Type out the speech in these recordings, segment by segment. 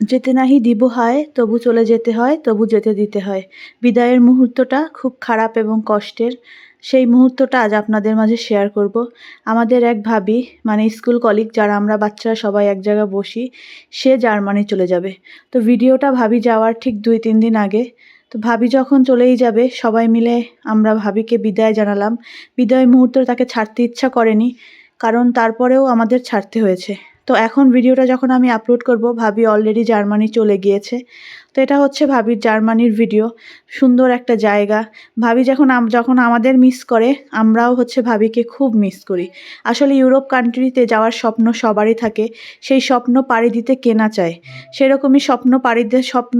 যেতে নাহি দিব হায়, তবু চলে যেতে হয়, তবু যেতে দিতে হয়। বিদায়ের মুহূর্তটা খুব খারাপ এবং কষ্টের। সেই মুহূর্তটা আজ আপনাদের মাঝে শেয়ার করব। আমাদের এক ভাবি মানে স্কুল কলিগ যারা আমরা বাচ্চারা সবাই এক জায়গায় বসি, সে জার্মানি চলে যাবে। তো ভিডিওটা ভাবি যাওয়ার ঠিক দুই তিন দিন আগে। তো ভাবি যখন চলেই যাবে, সবাই মিলে আমরা ভাবিকে বিদায় জানালাম। বিদায় মুহূর্তে তাকে ছাড়তে ইচ্ছা করেনি, কারণ তারপরেও আমাদের ছাড়তে হয়েছে। তো এখন ভিডিওটা যখন আমি আপলোড করব, ভাবি অলরেডি জার্মানি চলে গিয়েছে। তো এটা হচ্ছে ভাবির জার্মানির ভিডিও সুন্দর একটা জায়গা। ভাবি যখন যখন আমাদের মিস করে, আমরাও হচ্ছে ভাবিকে খুব মিস করি। আসলে ইউরোপ কান্ট্রিতে যাওয়ার স্বপ্ন সবারই থাকে। সেই স্বপ্ন পাড়ি দিতে কেনা চায়? সেরকমই স্বপ্ন পাড়ি স্বপ্ন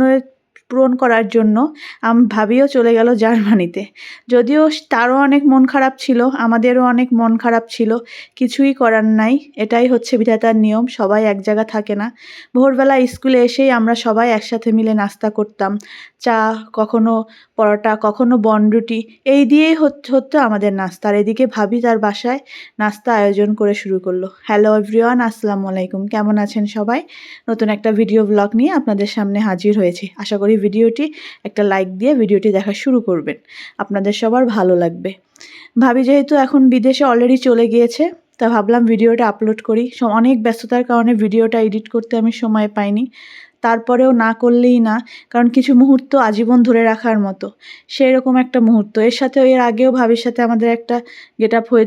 পূরণ করার জন্য আম ভাবিও চলে গেল জার্মানিতে। যদিও তারও অনেক মন খারাপ ছিল, আমাদেরও অনেক মন খারাপ ছিল, কিছুই করার নাই, এটাই হচ্ছে বিধাতার নিয়ম, সবাই এক জায়গা থাকে না। ভোরবেলা স্কুলে এসেই আমরা সবাই একসাথে মিলে নাস্তা করতাম, চা, কখনো পরোটা, কখনো বনরুটি এই দিয়েই হত- আমাদের নাস্তা। আর এদিকে ভাবি তার বাসায় নাস্তা আয়োজন করে শুরু করল। হ্যালো এভরিওয়ান, আসসালামু আলাইকুম, কেমন আছেন সবাই? নতুন একটা ভিডিও ব্লগ নিয়ে আপনাদের সামনে হাজির হয়েছি। আশা করি ভিডিওটি একটা লাইক দিয়ে ভিডিওটি দেখা শুরু করবেন। আপনাদের সবার ভালো লাগবে। ভাবি যেহেতু এখন বিদেশে অলরেডি চলে গিয়েছে, তা ভাবলাম ভিডিওটা আপলোড করি। অনেক ব্যস্ততার কারণে ভিডিওটা এডিট করতে আমি সময় পাইনি। তারপরেও না করলেই না, কারণ কিছু মুহূর্ত আজীবন ধরে রাখার মতো। সেই রকম একটা মুহূর্ত। এর সাথে এর আগেও ভাবির সাথে আমাদের একটা গেট আপ হয়ে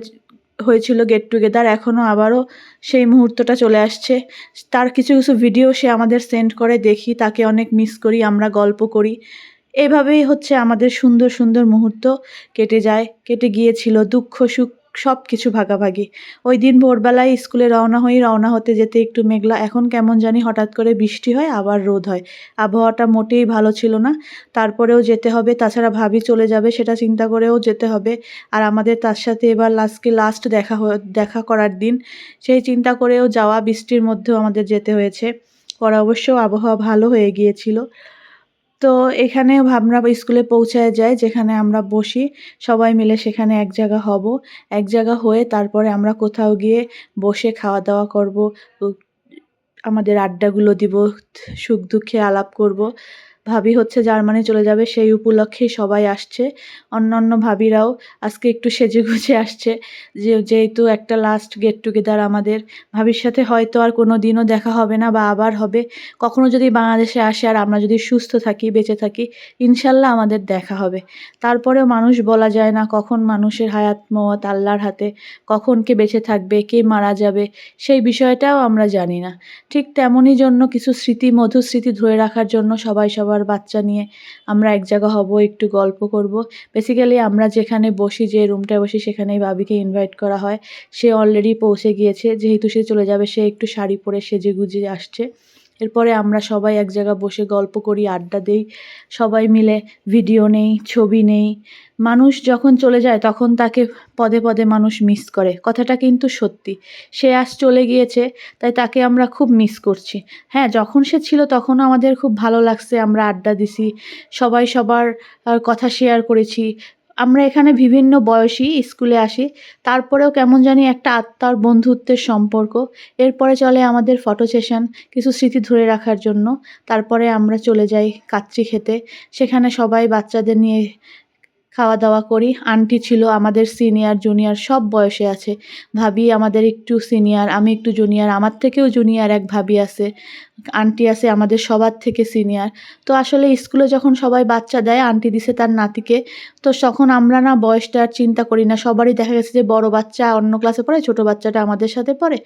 হয়েছিল গেট টুগেদার এখনও আবারও সেই মুহূর্তটা চলে আসছে। তার কিছু কিছু ভিডিও সে আমাদের সেন্ড করে, দেখি, তাকে অনেক মিস করি, আমরা গল্প করি। এভাবেই হচ্ছে আমাদের সুন্দর সুন্দর মুহূর্ত কেটে যায়, কেটে গিয়েছিল দুঃখ সুখ সব কিছু ভাগাভাগি। ওই দিন ভোরবেলায় স্কুলে রওনা হই, রওনা হতে যেতে একটু মেঘলা। এখন কেমন জানি হঠাৎ করে বৃষ্টি হয়, আবার রোদ হয়। আবহাওয়াটা মোটেই ভালো ছিল না। তারপরেও যেতে হবে, তাছাড়া ভাবি চলে যাবে, সেটা চিন্তা করেও যেতে হবে। আর আমাদের তার সাথে এবার লাস্টকে লাস্ট দেখা দেখা করার দিন। সেই চিন্তা করেও যাওয়া বৃষ্টির মধ্যেও আমাদের যেতে হয়েছে। পরে অবশ্য আবহাওয়া ভালো হয়ে গিয়েছিল। তো এখানে আমরা স্কুলে পৌঁছায় যাই, যেখানে আমরা বসি। সবাই মিলে সেখানে এক জায়গা হব। এক জায়গা হয়ে তারপরে আমরা কোথাও গিয়ে বসে খাওয়া দাওয়া করব আমাদের আড্ডাগুলো দিব সুখ দুঃখে আলাপ করব। ভাবি হচ্ছে জার্মানি চলে যাবে, সেই উপলক্ষেই সবাই আসছে। অন্যান্য ভাবিরাও আজকে একটু সেজে গুজে আসছে যে, যেহেতু একটা লাস্ট গেট টুগেদার আমাদের। ভাবির সাথে হয়তো আর কোনো দিনও দেখা হবে না বা আবার হবে। কখনো যদি বাংলাদেশে আসে আর আমরা যদি সুস্থ থাকি, বেঁচে থাকি, ইনশাল্লাহ আমাদের দেখা হবে। তারপরেও মানুষ বলা যায় না কখন মানুষের হায়াত মত আল্লাহর হাতে, কখন কে বেঁচে থাকবে, কে মারা যাবে, সেই বিষয়টাও আমরা জানি না। ঠিক তেমনই জন্য কিছু স্মৃতি, মধুর স্মৃতি ধরে রাখার জন্য সবাই সবার বাচ্চা নিয়ে আমরা এক জায়গা হব, একটু গল্প করব। বেসিক্যালি আমরা যেখানে বসি, যে রুমটায় বসি, সেখানেই বাবিকে ইনভাইট করা হয়। সে অলরেডি পৌঁছে গিয়েছে। যেহেতু সে চলে যাবে, সে একটু শাড়ি পরে সেজে গুজে আসছে। এরপরে আমরা সবাই এক জায়গায় বসে গল্প করি, আড্ডা দেই, সবাই মিলে ভিডিও নেই, ছবি নেই। মানুষ যখন চলে যায় তখন তাকে পদে পদে মানুষ মিস করে। কথাটা কিন্তু সত্যি। সে আজ চলে গিয়েছে, তাই তাকে আমরা খুব মিস করছি। হ্যাঁ যখন সে ছিল তখনও আমাদের খুব ভালো লাগছে, আমরা আড্ডা দিছি, সবাই সবার কথা শেয়ার করেছি আমরা এখানে বিভিন্ন বয়সী স্কুলে আসি। তারপরেও কেমন জানি একটা আত্মার বন্ধুত্বের সম্পর্ক। এরপরে চলে আমাদের ফটো সেশন কিছু স্মৃতি ধরে রাখার জন্য। তারপরে আমরা চলে যাই কাচ্চি খেতে। সেখানে সবাই বাচ্চাদের নিয়ে খাওয়া দাওয়া করি। আন্টি ছিল আমাদের সিনিয়র জুনিয়র সব বয়সে আছে। ভাবি আমাদের একটু সিনিয়র আমি একটু জুনিয়র আমার থেকেও জুনিয়র এক ভাবি আছে। আন্টি আছে আমাদের সবার থেকে সিনিয়র তো আসলে স্কুলে যখন সবাই বাচ্চা দেয়, আন্টি দিছে তার নাতিকে। তো তখন আমরা না বয়সটা আর চিন্তা করি না। সবারই দেখা গেছে যে বড় বাচ্চা অন্য ক্লাসে পড়ে, ছোট বাচ্চাটা আমাদের সাথে পড়ে।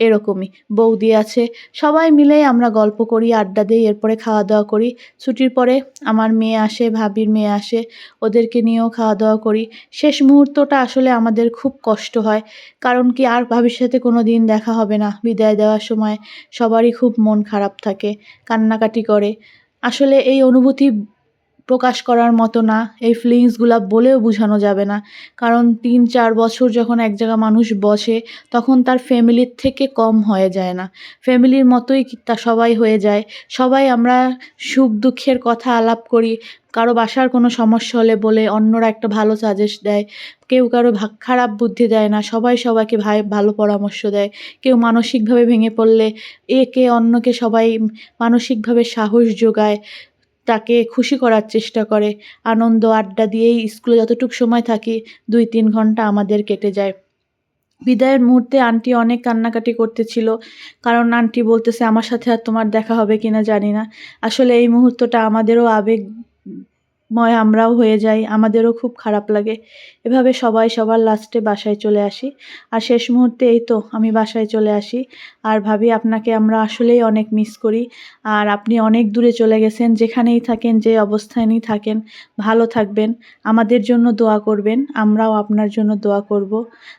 এরকমই। বৌদি আছে। সবাই মিলে আমরা গল্প করি, আড্ডা দিই, এরপরে খাওয়া দাওয়া করি। ছুটির পরে আমার মেয়ে আসে, ভাবির মেয়ে আসে। ওদেরকে নিয়েও খাওয়া দাওয়া করি। শেষ মুহূর্তটা আসলে আমাদের খুব কষ্ট হয়। কারণ কি আর ভাবির সাথে কোনো দিন দেখা হবে না। বিদায় দেওয়ার সময় সবারই খুব মন খারাপ থাকে, কান্নাকাটি করে। আসলে এই অনুভূতি প্রকাশ করার মতো না, এই ফিলিংসগুলো বলেও বোঝানো যাবে না। কারণ তিন চার বছর যখন এক জায়গা মানুষ বসে, তখন তার ফ্যামিলির থেকে কম হয়ে যায় না। ফ্যামিলির মতোই তা সবাই হয়ে যায়। সবাই আমরা সুখ দুঃখের কথা আলাপ করি। কারও বাসার কোনো সমস্যা হলে বলে, অন্যরা একটা ভালো সাজেস্ট দেয়। কেউ কারও খারাপ বুদ্ধি দেয় না। সবাই সবাইকে ভাই, ভালো পরামর্শ দেয়। কেউ মানসিকভাবে ভেঙে পড়লে, একে অন্যকে সবাই মানসিকভাবে সাহস যোগায়। তাকে খুশি করার চেষ্টা করে। আনন্দ, আড্ডা দিয়েই স্কুলে যতটুকু সময় থাকি, দুই তিন ঘণ্টা আমাদের কেটে যায়। বিদায়ের মুহূর্তে আন্টি অনেক কান্নাকাটি করতেছিল, কারণ আন্টি বলতেছে, আমার সাথে আর তোমার দেখা হবে কিনা জানি না। আসলে এই মুহূর্তটা আমাদেরও আবেগময় আমরাও হয়ে যাই, আমাদেরও খুব খারাপ লাগে। এভাবে সবাই সবার লাস্টে বাসায় চলে আসি। আর শেষ মুহূর্তে এই তো, আমি বাসায় চলে আসি। আর ভাবি, আপনাকে আমরা আসলেই অনেক মিস করি। আর আপনি অনেক দূরে চলে গেছেন, যেখানেই থাকেন, যে অবস্থানেই থাকেন, ভালো থাকবেন। আমাদের জন্য দোয়া করবেন, আমরাও আপনার জন্য দোয়া করব।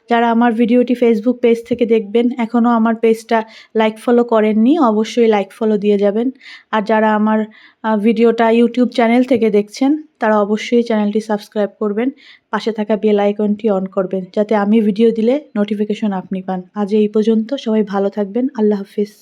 যারা আমার ভিডিওটি ফেসবুক পেজ থেকে দেখবেন এখনও আমার পেজটা লাইক ফলো করেননি, অবশ্যই লাইক ফলো দিয়ে যাবেন। আর যারা আমার ভিডিওটা ইউটিউব চ্যানেল থেকে দেখছেন তারা অবশ্যই চ্যানেলটি সাবস্ক্রাইব করবেন, পাশে থাকা বেল আইকনটি অন করবেন, যাতে আমি ভিডিও দিলে নোটিফিকেশন আপনি পান। আজ এই পর্যন্ত সবাই ভালো থাকবেন, আল্লাহ হাফিজ।